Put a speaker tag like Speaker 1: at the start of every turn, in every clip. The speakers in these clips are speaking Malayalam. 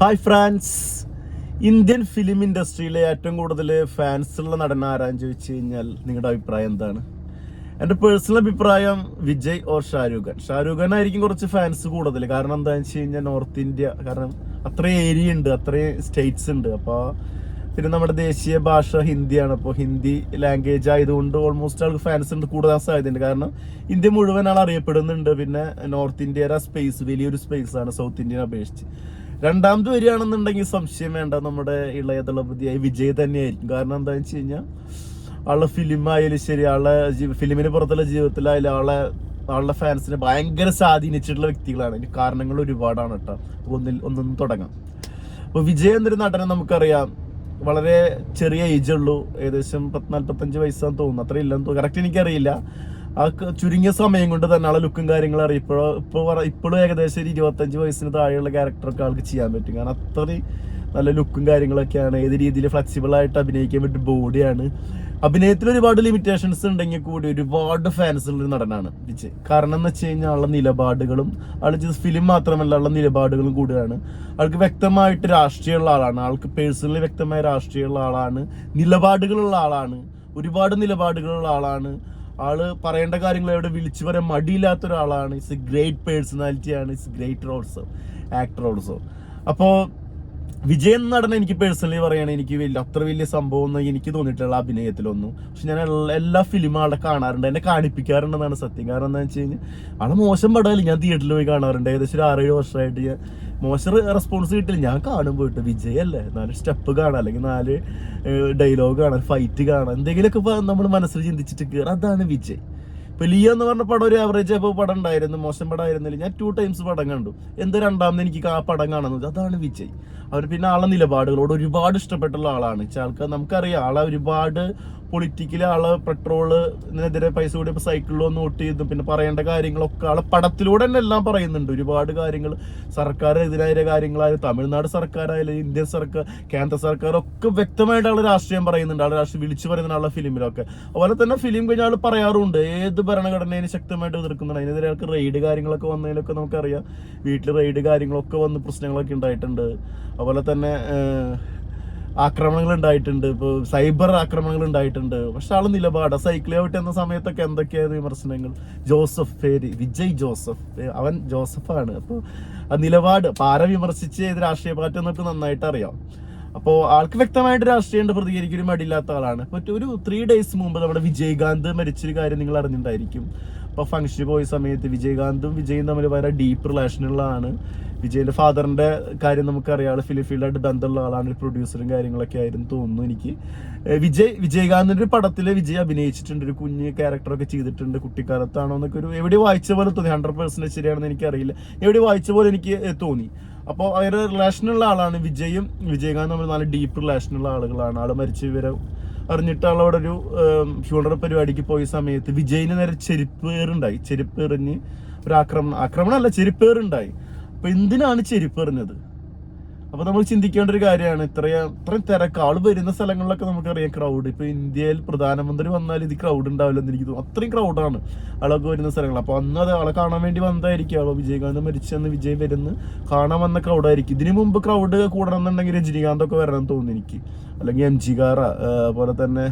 Speaker 1: ഹായ് ഫ്രാൻസ് ഇന്ത്യൻ ഫിലിം ഇൻഡസ്ട്രിയിലെ ഏറ്റവും കൂടുതൽ ഫാൻസ് ഉള്ള നടൻ ആരാന്ന് ചോദിച്ചു കഴിഞ്ഞാൽ നിങ്ങളുടെ അഭിപ്രായം എന്താണ്? എന്റെ പേഴ്സണൽ അഭിപ്രായം വിജയ് ഓർ ഷാരൂഖ് ഖാൻ. ഷാരൂഖ് ഖാൻ ആയിരിക്കും കുറച്ച് ഫാൻസ് കൂടുതൽ കാരണം എന്താണെന്ന് വെച്ച് കഴിഞ്ഞാൽ നോർത്ത് ഇന്ത്യ കാരണം അത്രയും ഏരിയ ഉണ്ട് അത്രയും സ്റ്റേറ്റ്സ് ഉണ്ട്. അപ്പോൾ പിന്നെ നമ്മുടെ ദേശീയ ഭാഷ ഹിന്ദിയാണ്. അപ്പോൾ ഹിന്ദി ലാംഗ്വേജ് ആയതുകൊണ്ട് ഓൾമോസ്റ്റ് ആൾക്ക് ഫാൻസ് ഉണ്ട് കൂടുതൽ സാധ്യതയുണ്ട് കാരണം ഇന്ത്യ മുഴുവൻ ആൾ അറിയപ്പെടുന്നുണ്ട്. പിന്നെ നോർത്ത് ഇന്ത്യയുടെ സ്പേസ് വലിയൊരു സ്പേസ് ആണ് സൗത്ത് ഇന്ത്യനെ അപേക്ഷിച്ച്. രണ്ടാമത് വരികയാണെന്നുണ്ടെങ്കിൽ സംശയം വേണ്ട. നമ്മുടെ ഇളയ ദളപതിയായി വിജയ് തന്നെയായിരിക്കും. കാരണം എന്താണെന്ന് വെച്ച് കഴിഞ്ഞാൽ ആളുടെ ഫിലിം ആയാലും ശരി ആളുടെ ഫിലിമിന് പുറത്തുള്ള ജീവിതത്തിലായാലും ആളെ ആളുടെ ഫാൻസിനെ ഭയങ്കര സ്വാധീനിച്ചിട്ടുള്ള വ്യക്തികളാണ്. അതിന് കാരണങ്ങൾ ഒരുപാടാണ് കേട്ടോ. ഒന്നിൽ ഒന്നൊന്നും തുടങ്ങാം. അപ്പോൾ വിജയ് എന്നൊരു നടനെ നമുക്കറിയാം. വളരെ ചെറിയ ഏജ് ഉള്ളൂ. ഏകദേശം പത്ത് നാൽപ്പത്തഞ്ച് വയസ്സാന്ന് തോന്നുന്നു. അത്ര ഇല്ലെന്ന് തോന്നുന്നു. കറക്റ്റ് എനിക്കറിയില്ല. ആ ചുരുങ്ങിയ സമയം കൊണ്ട് തന്നെ ആളെ ലുക്കും കാര്യങ്ങളും അറിയാം. ഇപ്പോഴോ ഇപ്പോൾ ഇപ്പോഴും ഏകദേശം ഒരു ഇരുപത്തഞ്ച് വയസ്സിന് താഴെയുള്ള ക്യാരക്ടറൊക്കെ ആൾക്ക് ചെയ്യാൻ പറ്റും. കാരണം അത്രയും നല്ല ലുക്കും കാര്യങ്ങളൊക്കെയാണ്. ഏത് രീതിയിൽ ഫ്ലെക്സിബിൾ ആയിട്ട് അഭിനയിക്കാൻ പറ്റും ബോഡിയാണ് അഭിനയത്തിൽ ഒരുപാട് ലിമിറ്റേഷൻസ് ഉണ്ടെങ്കിൽ കൂടി ഒരുപാട് ഫാൻസ് ഉള്ള ഒരു നടനാണ് വിജയ്. കാരണം എന്ന് വെച്ച് കഴിഞ്ഞാൽ ആളുടെ നിലപാടുകളും ആൾ ജസ്റ്റ് ഫിലിം മാത്രമല്ല ആളുടെ നിലപാടുകളും കൂടിയാണ്. ആൾക്ക് വ്യക്തമായിട്ട് രാഷ്ട്രീയമുള്ള ആളാണ്. ആൾക്ക് പേഴ്സണലി വ്യക്തമായ രാഷ്ട്രീയമുള്ള ആളാണ്. നിലപാടുകളുള്ള ആളാണ്. ഒരുപാട് നിലപാടുകളുള്ള ആളാണ്. ആൾ പറയേണ്ട കാര്യങ്ങൾ എവിടെ വിളിച്ചു പറയാൻ മടിയില്ലാത്ത ഒരാളാണ്. ഇറ്റ്സ് എ ഗ്രേറ്റ് പേഴ്സണാലിറ്റി ആണ്. It's great also actor also അപ്പോൾ വിജയൻ നടൻ എനിക്ക് പേഴ്സണലി പറയുകയാണെങ്കിൽ എനിക്ക് വലിയ അത്ര വലിയ സംഭവം ഒന്നും എനിക്ക് തോന്നിയിട്ടുള്ള അഭിനയത്തിലൊന്നും. പക്ഷെ ഞാൻ എല്ലാ- ഫിലിമും ആളെ കാണാറുണ്ട്. എന്നെ കാണിപ്പിക്കാറുണ്ടെന്നാണ് സത്യം. കാരണം എന്താ വെച്ച് കഴിഞ്ഞാൽ ആളെ മോശം പടമല്ല. ഞാൻ തിയേറ്ററിൽ പോയി കാണാറുണ്ട്. ഏകദേശം ഒരു ആറേഴ് വർഷമായിട്ട് ഞാൻ മോശം റെസ്പോൺസ് കിട്ടില്ല. ഞാൻ കാണുമ്പോൾ പോയിട്ട് വിജയ് അല്ലേ നാല് സ്റ്റെപ്പ് കാണാം. അല്ലെങ്കിൽ നാല് ഡയലോഗ് കാണാം ഫൈറ്റ് കാണാം. എന്തെങ്കിലുമൊക്കെ നമ്മൾ മനസ്സിൽ ചിന്തിച്ചിട്ട് കയറും അതാണ് വിജയ്. ഇപ്പൊ ലിയോ എന്ന് പറഞ്ഞ പടം ഒരു ആവറേജ് ആയപ്പോൾ പടം ഉണ്ടായിരുന്നു. മോശം പടം ആയിരുന്നില്ല. ഞാൻ ടു ടൈംസ് പടം കണ്ടു. എന്ത് രണ്ടാമത് എനിക്ക് ആ പടം കാണുന്നത് അതാണ് വിജയ്. അവർ പിന്നെ ആളെ നിലപാടുകളോട് ഒരുപാട് ഇഷ്ടപ്പെട്ടുള്ള ആളാണ്. വെച്ചാൽ ആൾക്ക് നമുക്കറിയാം ആളെ ഒരുപാട് പൊളിറ്റിക്കലി ആൾ പെട്രോളിനെതിരെ പൈസ കൂടി ഇപ്പൊ സൈക്കിളിൽ വന്ന് വോട്ട് ചെയ്തു. പിന്നെ പറയേണ്ട കാര്യങ്ങളൊക്കെ ആളെ പടത്തിലൂടെ തന്നെ എല്ലാം പറയുന്നുണ്ട്. ഒരുപാട് കാര്യങ്ങൾ സർക്കാരിനെതിരായ കാര്യങ്ങളായാലും തമിഴ്നാട് സർക്കാരായാലും ഇന്ത്യൻ സർക്കാർ കേന്ദ്ര സർക്കാർ ഒക്കെ വ്യക്തമായിട്ട് ആൾ രാഷ്ട്രീയം പറയുന്നുണ്ട്. ആൾ രാഷ്ട്രീയം വിളിച്ചു പറയുന്ന ആളുടെ ഫിലിമിലൊക്കെ. അതുപോലെ തന്നെ ഫിലിം കഴിഞ്ഞ ആൾ പറയാറുണ്ട്. ഏത് ഭരണഘടനയെ ശക്തമായിട്ട് എതിർക്കുന്നുണ്ട്. അതിനെതിരെ ആൾക്ക് റെയ്ഡ് കാര്യങ്ങളൊക്കെ വന്നതിലൊക്കെ നമുക്കറിയാം. വീട്ടിൽ റെയ്ഡ് കാര്യങ്ങളൊക്കെ വന്ന് പ്രശ്നങ്ങളൊക്കെ ഉണ്ടായിട്ടുണ്ട്. അതുപോലെ തന്നെ ആക്രമണങ്ങൾ ഉണ്ടായിട്ടുണ്ട്. ഇപ്പോൾ സൈബർ ആക്രമണങ്ങൾ ഉണ്ടായിട്ടുണ്ട്. പക്ഷെ ആൾ നിലപാട് സൈക്കിൾ ഔട്ട് എന്ന സമയത്തൊക്കെ എന്തൊക്കെയായിരുന്നു വിമർശനങ്ങൾ? ജോസഫ് പേര് വിജയ് ജോസഫ് അവൻ ജോസഫാണ്. അപ്പോൾ ആ നിലപാട് പാര വിമർശിച്ച് ഏത് രാഷ്ട്രീയ പാർട്ടി എന്നൊക്കെ നന്നായിട്ട് അറിയാം. അപ്പോൾ ആൾക്ക് വ്യക്തമായിട്ട് രാഷ്ട്രീയം പ്രതികരിക്കൊരു മടിയില്ലാത്ത ആളാണ്. അപ്പോൾ ഒരു ത്രീ ഡേയ്സ് മുമ്പ് നമ്മുടെ വിജയകാന്ത് മരിച്ചൊരു കാര്യം നിങ്ങൾ അറിഞ്ഞിട്ടുണ്ടായിരിക്കും. അപ്പോൾ ഫംഗ്ഷന് പോയ സമയത്ത് വിജയകാന്തും വിജയും തമ്മിൽ വളരെ ഡീപ്പ് റിലേഷനുള്ളതാണ് വിജയന്റെ ഫാദറിന്റെ കാര്യം നമുക്കറിയാം ആൾ ഫിലിം ഫീൽഡായിട്ട് ബന്ധമുള്ള ആളാണ്. പ്രൊഡ്യൂസറും കാര്യങ്ങളൊക്കെ ആയിരുന്നു തോന്നുന്നു എനിക്ക്. വിജയ് വിജയകാന്തിന്റെ ഒരു പടത്തിൽ വിജയ് അഭിനയിച്ചിട്ടുണ്ട്. ഒരു കുഞ്ഞ് ക്യാരക്ടറൊക്കെ ചെയ്തിട്ടുണ്ട് കുട്ടിക്കാലത്താണോ എന്നൊക്കെ ഒരു എവിടെ വായിച്ച പോലെ തോന്നി. ഹൺഡ്രഡ് പെർസെന്റ് ശരിയാണെന്ന് എനിക്കറിയില്ല. എവിടെ വായിച്ച പോലെ എനിക്ക് തോന്നി. അപ്പോൾ അവരുടെ റിലേഷനുള്ള ആളാണ് വിജയും. വിജയകാന്ത് നമ്മൾ നല്ല ഡീപ്പ് റിലേഷനുള്ള ആളുകളാണ്. ആൾ മരിച്ച വിവരം അറിഞ്ഞിട്ട് അവിടെ ഒരു ഫ്യൂണറൽ പരിപാടിക്ക് പോയ സമയത്ത് വിജയിന് നേരെ ചെരുപ്പ് ചെരുപ്പേറിഞ്ഞ് ഒരു ആക്രമണം ആക്രമണമല്ല ചെരുപ്പ് ഏറുണ്ടായി അപ്പൊ എന്തിനാണ് ചെരുപ്പ് എറിഞ്ഞത് അപ്പൊ നമ്മൾ ചിന്തിക്കേണ്ട ഒരു കാര്യമാണ്. ഇത്രയും ഇത്രയും തിരക്ക്. ആൾ വരുന്ന സ്ഥലങ്ങളിലൊക്കെ നമുക്കറിയാം ക്രൗഡ് ഇപ്പൊ ഇന്ത്യയിൽ പ്രധാനമന്ത്രി വന്നാൽ ഇത് ക്രൗഡ് ഉണ്ടാവില്ല എന്ന് എനിക്ക് തോന്നുന്നു. അത്രയും ക്രൗഡാണ് ആളൊക്കെ വരുന്ന സ്ഥലങ്ങൾ. അപ്പൊ അന്ന് അത് ആളെ കാണാൻ വേണ്ടി വന്നതായിരിക്കും. ആളോ വിജയകാന്ത് മരിച്ചെന്ന് വിജയ് വരുന്ന കാണാൻ വന്ന ക്രൗഡായിരിക്കും ഇതിനു മുമ്പ് ക്രൗഡ് കൂടണം എന്നുണ്ടെങ്കിൽ രജനീകാന്തൊക്കെ വരണം തോന്നുന്നു എനിക്ക്. അല്ലെങ്കിൽ എം ജി കാറ പോലെ തന്നെ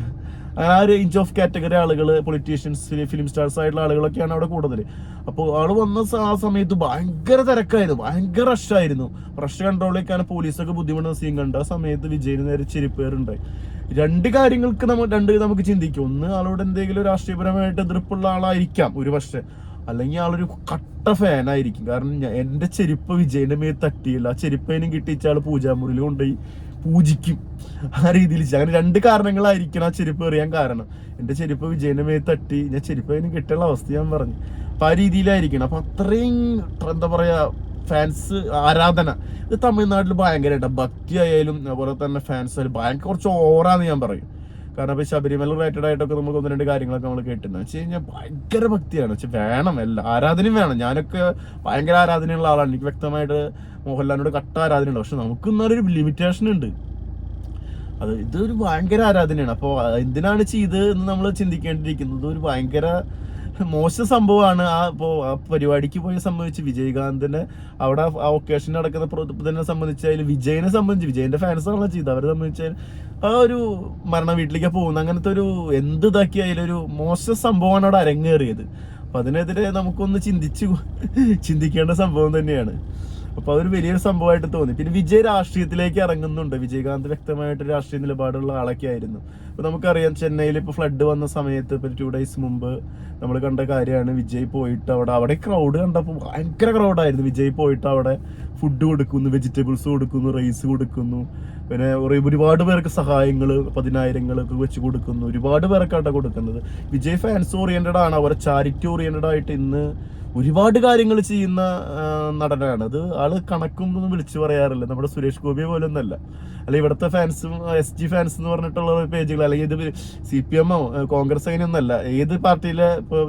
Speaker 1: ആ റേഞ്ച് ഓഫ് കാറ്റഗറി ആളുകൾ പൊളിറ്റീഷ്യൻസ് ഫിലിം സ്റ്റാർസ് ആയിട്ടുള്ള ആളുകളൊക്കെയാണ് അവിടെ കൂടുതൽ അപ്പോൾ ആൾ വന്ന ആ സമയത്ത് ഭയങ്കര തിരക്കായിരുന്നു. ഭയങ്കര റഷായിരുന്നു റഷ് കൺട്രോൾ ചെയ്യാൻ പോലീസൊക്കെ ബുദ്ധിമുട്ടുന്ന സീൻ കണ്ട ആ സമയത്ത് വിജയിന് നേരെ ചെരിപ്പേറുണ്ടായി രണ്ട് കാര്യങ്ങൾക്ക് നമ്മൾ രണ്ട് നമുക്ക് ചിന്തിക്കും. ഒന്ന് ആളോട് എന്തെങ്കിലും രാഷ്ട്രീയപരമായിട്ട് എതിർപ്പുള്ള ആളായിരിക്കാം ഒരു പക്ഷേ അല്ലെങ്കിൽ ആളൊരു കട്ട ഫാനായിരിക്കും കാരണം എന്റെ ചെരുപ്പ് വിജയന്റെ മേൽ തട്ടിയില്ല. ആ ചെരുപ്പേനും കിട്ടിയിച്ചാൽ ആൾ പൂജാമുറിയിൽ കൊണ്ടുപോയി. പൂജിക്കും. ആ രീതിയിൽ അങ്ങനെ രണ്ട് കാരണങ്ങളായിരിക്കണം ആ ചെരുപ്പ് എറിയാൻ കാരണം. എന്റെ ചെരുപ്പ് വിജയന്റെ മേൽ തട്ടി. ഞാൻ ചെരുപ്പ് അതിന് കിട്ടിയുള്ള അവസ്ഥ ഞാൻ പറഞ്ഞു. അപ്പൊ ആ രീതിയിലായിരിക്കണം. അപ്പൊ അത്രയും എന്താ പറയാ ഫാൻസ് ആരാധന. ഇത് തമിഴ്നാട്ടിൽ ഭയങ്കരമായിട്ട് ഭക്തി ആയാലും അതുപോലെ തന്നെ ഫാൻസ് ആയാലും ഭയങ്കര കുറച്ച് ഓവറാന്ന് ഞാൻ പറയും. കാരണം ഇപ്പൊ ശബരിമല റിലേറ്റഡ് ആയിട്ടൊക്കെ നമുക്ക് ഒന്ന് രണ്ട് കാര്യങ്ങളൊക്കെ നമ്മൾ കേട്ടിട്ടുണ്ട് വെച്ച് കഴിഞ്ഞാൽ ഭയങ്കര ഭക്തിയാണ്. വെച്ചാൽ വേണം എല്ലാ ആരാധനയും വേണം. ഞാനൊക്കെ ഭയങ്കര ആരാധനയുള്ള ആളാണ്. എനിക്ക് വ്യക്തമായിട്ട് മോഹൻലാലിനോട് കട്ട ആരാധന ഉണ്ട് പക്ഷെ നമുക്ക് ഇന്നൊരു ലിമിറ്റേഷൻ ഉണ്ട്. അത് ഇതൊരു ഭയങ്കര ആരാധനയാണ്. അപ്പോൾ എന്തിനാണ് ചെയ്ത് എന്ന് നമ്മൾ ചിന്തിക്കേണ്ടിയിരിക്കുന്നത്? ഒരു ഭയങ്കര മോശം സംഭവമാണ് ആ ഇപ്പോ ആ പരിപാടിക്ക് പോയി സംബന്ധിച്ച് വിജയകാന്തിനെ അവിടെ ആ ഒക്കേഷൻ നടക്കുന്ന ഇതിനെ സംബന്ധിച്ച് അതിൽ വിജയനെ സംബന്ധിച്ച് വിജയന്റെ ഫാൻസ് ആണല്ലോ ചെയ്തത്. അവരെ സംബന്ധിച്ച് ആ ഒരു മരണ വീട്ടിലേക്ക് പോകുന്ന അങ്ങനത്തെ ഒരു എന്ത് ഇതാക്കി അതിലൊരു മോശം സംഭവമാണ് അവിടെ അരങ്ങേറിയത്. അപ്പൊ അതിനെതിരെ നമുക്കൊന്ന് ചിന്തിച്ചു ചിന്തിക്കേണ്ട സംഭവം തന്നെയാണ്. അപ്പൊ അതൊരു വലിയൊരു സംഭവമായിട്ട് തോന്നി. പിന്നെ വിജയ് രാഷ്ട്രീയത്തിലേക്ക് ഇറങ്ങുന്നുണ്ട്. വിജയകാന്ത് വ്യക്തമായിട്ട് രാഷ്ട്രീയ നിലപാടുള്ള ആളൊക്കെ ആയിരുന്നു. ഇപ്പൊ നമുക്കറിയാം ചെന്നൈയിൽ ഇപ്പൊ ഫ്ലഡ് വന്ന സമയത്ത് ഇപ്പൊ ടു ഡേയ്സ് മുമ്പ് നമ്മൾ കണ്ട കാര്യമാണ്. വിജയ് പോയിട്ട് അവിടെ അവിടെ ക്രൗഡ് കണ്ടപ്പോൾ ഭയങ്കര ക്രൗഡായിരുന്നു വിജയ് പോയിട്ട് അവിടെ ഫുഡ് കൊടുക്കുന്നു വെജിറ്റബിൾസ് കൊടുക്കുന്നു റൈസ് കൊടുക്കുന്നു. പിന്നെ ഒരുപാട് പേർക്ക് സഹായങ്ങൾ പതിനായിരങ്ങളൊക്കെ വെച്ച് കൊടുക്കുന്നു. ഒരുപാട് പേർക്ക് അവിടെ കൊടുക്കുന്നത്. വിജയ് ഫാൻസ് ഓറിയന്റഡ് ആണ്. അവരെ ചാരിറ്റി ഓറിയന്റഡ് ആയിട്ട് ഇന്ന് ഒരുപാട് കാര്യങ്ങൾ ചെയ്യുന്ന നടനാണ്. അത് ആൾ കണക്കൊന്നും വിളിച്ചു പറയാറില്ല. നമ്മുടെ സുരേഷ് ഗോപിയെ പോലെ ഒന്നല്ല അല്ല ഇവിടുത്തെ ഫാൻസും എസ് ജി ഫാൻസ് എന്ന് പറഞ്ഞിട്ടുള്ള പേജുകൾ അല്ലെങ്കിൽ ഇത് സി പി എമ്മോ കോൺഗ്രസ് അങ്ങനെയൊന്നല്ല. ഏത് പാർട്ടിയിലെ ഇപ്പൊ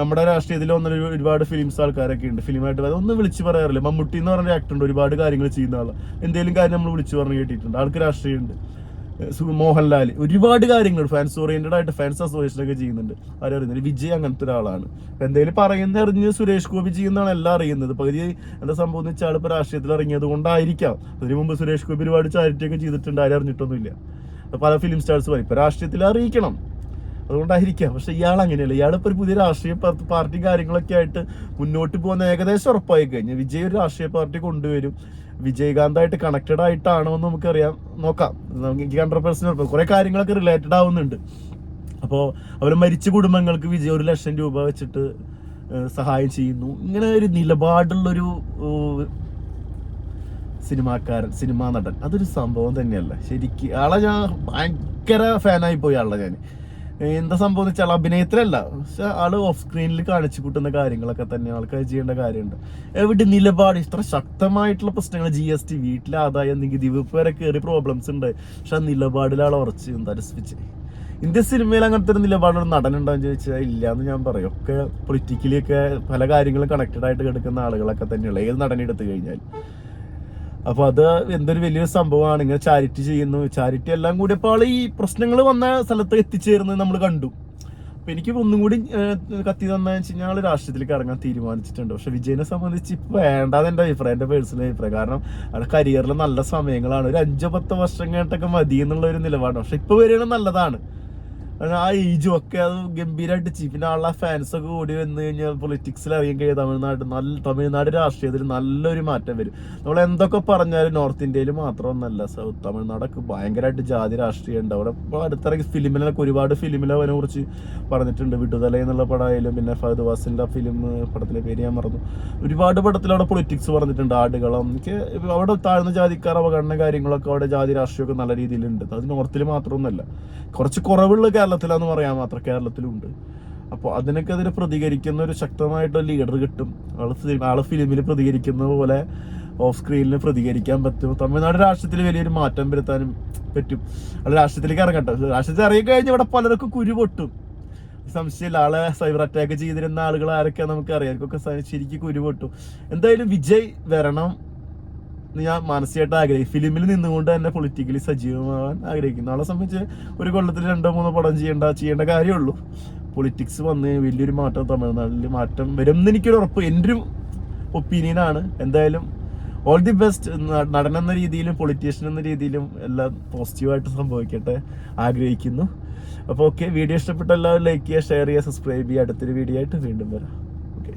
Speaker 1: നമ്മുടെ രാഷ്ട്രീയത്തിൽ വന്ന ഒരുപാട് ഫിലിംസ് ആൾക്കാരൊക്കെ ഉണ്ട്. ഫിലിമായിട്ട് അതൊന്നും വിളിച്ചു പറയാറില്ല. മമ്മൂട്ടി എന്ന് പറഞ്ഞ ആക്ടർ ഉണ്ട് ഒരുപാട് കാര്യങ്ങൾ ചെയ്യുന്ന ആളാണ് എന്തെങ്കിലും കാര്യം നമ്മൾ വിളിച്ചു പറഞ്ഞ് കേട്ടിട്ടുണ്ട്. ആൾക്ക് രാഷ്ട്രീയമുണ്ട്. മോഹൻലാൽ ഒരുപാട് കാര്യങ്ങൾ ഫാൻസ് ഓറിയന്റഡ് ആയിട്ട് ഫാൻസ് അസോസിയേഷൻ ഒക്കെ ചെയ്യുന്നുണ്ട്. അവരറിയുന്നത് വിജയ് അങ്ങനത്തെ ഒരാളാണ്. അപ്പൊ എന്തെങ്കിലും പറയുന്ന അറിഞ്ഞ് സുരേഷ് ഗോപി ചെയ്യുന്നതാണ് എല്ലാം അറിയുന്നത്. പകുതി എന്താ സംഭവം എന്ന് വെച്ചാൽ ഇപ്പൊ രാഷ്ട്രീയത്തിൽ ഇറങ്ങിയത് കൊണ്ടായിരിക്കാം. അതിനു മുമ്പ് സുരേഷ് ഗോപി ഒരുപാട് ചാരിറ്റി ഒക്കെ ചെയ്തിട്ടുണ്ട്. ആരും അറിഞ്ഞിട്ടൊന്നുമില്ല. പല ഫിലിം സ്റ്റാർസ് പറയും. ഇപ്പൊ രാഷ്ട്രീയത്തിൽ അറിയിക്കണം. അതുകൊണ്ടായിരിക്കാം. പക്ഷെ ഇയാൾ അങ്ങനെയല്ല ഇയാൾ ഇപ്പൊ ഒരു പുതിയ രാഷ്ട്രീയ പാർട്ടി കാര്യങ്ങളൊക്കെ ആയിട്ട് മുന്നോട്ട് പോകുന്ന ഏകദേശം ഉറപ്പായി കഴിഞ്ഞു. വിജയ് ഒരു രാഷ്ട്രീയ പാർട്ടി കൊണ്ടുവരും. വിജയകാന്തായിട്ട് കണക്റ്റഡ് ആയിട്ടാണോ എന്ന് നമുക്കറിയാം. നോക്കാം. നമുക്ക് ഹൺഡ്രഡ് പെർസെന്റ് കുറെ കാര്യങ്ങളൊക്കെ റിലേറ്റഡ് ആവുന്നുണ്ട്. അപ്പോൾ അവർ മരിച്ച കുടുംബങ്ങൾക്ക് വിജയ് ഒരു ലക്ഷം രൂപ വെച്ചിട്ട് സഹായം ചെയ്യുന്നു. ഇങ്ങനെ ഒരു നിലപാടുള്ളൊരു സിനിമാക്കാരൻ സിനിമാ നടൻ. അതൊരു സംഭവം തന്നെയല്ല. ശരിക്കും ആളെ ഞാൻ ഭയങ്കര ഫാനായി പോയി ആളെ ഞാൻ എന്താ സംഭവം വെച്ചാൽ അഭിനയത്തിലല്ല. പക്ഷെ ആൾ ഓഫ് സ്ക്രീനിൽ കാണിച്ചു കൂട്ടുന്ന കാര്യങ്ങളൊക്കെ തന്നെ ആൾക്കാർ ചെയ്യേണ്ട കാര്യമുണ്ട്. എവിടെ നിലപാട്? ഇത്ര ശക്തമായിട്ടുള്ള പ്രശ്നങ്ങൾ ജി എസ് ടി വീട്ടിലെ ആദായം നികുതി വകുപ്പ് വരെ കയറി പ്രോബ്ലംസ് ഉണ്ട്. പക്ഷെ ആ നിലപാടിൽ ആൾ ഉറച്ച് സ്വിച്ച് ഇന്ത്യൻ സിനിമയിൽ അങ്ങനത്തെ ഒരു നടനുണ്ടോ എന്ന് ചോദിച്ചാൽ ഇല്ല എന്ന് ഞാൻ പറയും. ഒക്കെ പൊളിറ്റിക്കലി ഒക്കെ പല കാര്യങ്ങളും കണക്റ്റഡ് ആയിട്ട് കിടക്കുന്ന ആളുകളൊക്കെ തന്നെയുള്ള. ഏത് നടനെടുത്തു കഴിഞ്ഞാൽ അപ്പൊ അത് എന്തൊരു വലിയൊരു സംഭവമാണ്. ഇങ്ങനെ ചാരിറ്റി ചെയ്യുന്നു. ചാരിറ്റി എല്ലാം കൂടി അപ്പോൾ ഈ പ്രശ്നങ്ങൾ വന്ന സ്ഥലത്ത് എത്തിച്ചേരുന്നത് നമ്മൾ കണ്ടു. അപ്പൊ എനിക്ക് ഒന്നും കൂടി കത്തി തന്നെന്ന് വെച്ച് കഴിഞ്ഞാൽ രാഷ്ട്രീയത്തിലേക്ക് ഇറങ്ങാൻ തീരുമാനിച്ചിട്ടുണ്ട്. പക്ഷെ വിജയനെ സംബന്ധിച്ച് ഇപ്പൊ വേണ്ടാന്ന് എന്റെ അഭിപ്രായം എന്റെ പേഴ്സണൽ അഭിപ്രായം. കാരണം അവിടെ കരിയറിൽ നല്ല സമയങ്ങളാണ്. ഒരു അഞ്ചോ പത്തോ വർഷം കേട്ടൊക്കെ മതി എന്നുള്ള ഒരു നിലപാടാണ്. പക്ഷെ ഇപ്പൊ വരികയാണ് നല്ലതാണ്. ആ ഏജും ഒക്കെ അത് ഗംഭീരമായിട്ട് ചെയ്യും പിന്നെ ആളുടെ ഫാൻസ് ഒക്കെ കൂടി വന്നു കഴിഞ്ഞാൽ പൊളിറ്റിക്സിൽ അറിയാൻ കഴിയും തമിഴ്നാട് നല്ല തമിഴ്നാട് രാഷ്ട്രീയത്തിൽ നല്ലൊരു മാറ്റം വരും. നമ്മൾ എന്തൊക്കെ പറഞ്ഞാലും നോർത്ത് ഇന്ത്യയിൽ മാത്രമൊന്നല്ല സൗത്ത് തമിഴ്നാടൊക്കെ ഭയങ്കരമായിട്ട് ജാതി രാഷ്ട്രീയം ഉണ്ട്. അവിടെ ഇപ്പോൾ അടുത്തിറങ്ങി ഫിലിമിലൊക്കെ ഒരുപാട് ഫിലിമിൽ അവനെ കുറിച്ച് പറഞ്ഞിട്ടുണ്ട്. വിടുതല എന്നുള്ള പടമായാലും പിന്നെ ഫഹദ് വാസിന്റെ ഫിലിം പടത്തിലെ പേര് ഞാൻ മറന്നു. ഒരുപാട് പടത്തിൽ അവിടെ പൊളിറ്റിക്സ് പറഞ്ഞിട്ടുണ്ട്. ആടുകളം എനിക്ക് അവിടെ താഴ്ന്ന ജാതിക്കാർ അവഗണന കാര്യങ്ങളൊക്കെ അവിടെ ജാതി രാഷ്ട്രീയമൊക്കെ നല്ല രീതിയിലുണ്ട്. അത് നോർത്തിൽ മാത്രമൊന്നുമല്ല കുറച്ച് കുറവുള്ള കേരളത്തിലാന്ന് പറയാൻ മാത്രം കേരളത്തിലുണ്ട് അപ്പോൾ അതിനൊക്കെതിരെ പ്രതികരിക്കുന്ന ഒരു ശക്തമായിട്ടുള്ള ലീഡർ കിട്ടും. ആൾ ആൾ ഫിലിമിൽ പ്രതികരിക്കുന്ന പോലെ ഓഫ് സ്ക്രീനിൽ പ്രതികരിക്കാൻ പറ്റും. തമിഴ്നാട് രാഷ്ട്രീയത്തിൽ വലിയൊരു മാറ്റം വരുത്താനും പറ്റും. ആൾ രാഷ്ട്രീയത്തിലേക്ക് ഇറങ്ങട്ടെ. രാഷ്ട്രീയത്തിൽ ഇറങ്ങി കഴിഞ്ഞാൽ ഇവിടെ പലർക്കും കുരു പൊട്ടും. സംശയമില്ല. ആളെ സൈബർ അറ്റാക്ക് ചെയ്തിരുന്ന ആളുകൾ ആരൊക്കെ നമുക്ക് അറിയാം ശരിക്കും കുരു പൊട്ടും. എന്തായാലും വിജയ് വരണം. എന്ന് ഞാൻ മാനസികമായിട്ട് ആഗ്രഹിക്കും. ഫിലിമിൽ നിന്നുകൊണ്ട് തന്നെ പൊളിറ്റിക്കലി സജീവമാവാൻ ആഗ്രഹിക്കുന്നു ആളെ സംബന്ധിച്ച് ഒരു കൊല്ലത്തിൽ രണ്ടോ മൂന്നോ പടം ചെയ്യേണ്ട ചെയ്യേണ്ട കാര്യമുള്ളൂ. പൊളിറ്റിക്സ് വന്ന് വലിയൊരു മാറ്റം തമിഴ്നാട്ടിൽ മാറ്റം വരും എന്ന് എനിക്കൊരു ഉറപ്പ്. എന്റെ ഒരു ഒപ്പീനിയനാണ് എന്തായാലും ഓൾ ദി ബെസ്റ്റ് നടൻ എന്ന രീതിയിലും പൊളിറ്റീഷ്യൻ എന്ന രീതിയിലും എല്ലാം പോസിറ്റീവായിട്ട് സംഭവിക്കട്ടെ ആഗ്രഹിക്കുന്നു. അപ്പോൾ ഓക്കെ വീഡിയോ ഇഷ്ടപ്പെട്ട എല്ലാവരും ലൈക്ക് ചെയ്യുക ഷെയർ ചെയ്യുക സബ്സ്ക്രൈബ് ചെയ്യുക. അടുത്തൊരു വീഡിയോ ആയിട്ട് വീണ്ടും വരാം. ഓക്കെ